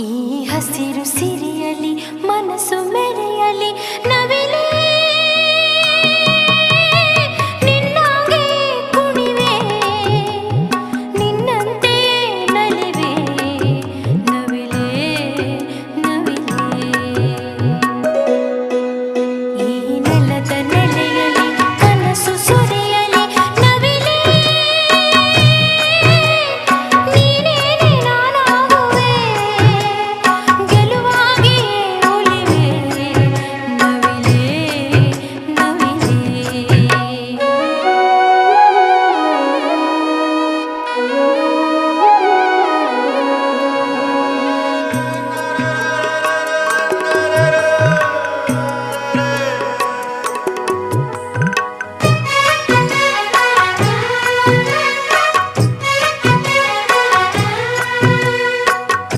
ಈ ಹಸಿರು ಸಿರಿಯಲ್ಲಿ ಮನಸ್ಸು ಮೆರೆಯಲಿ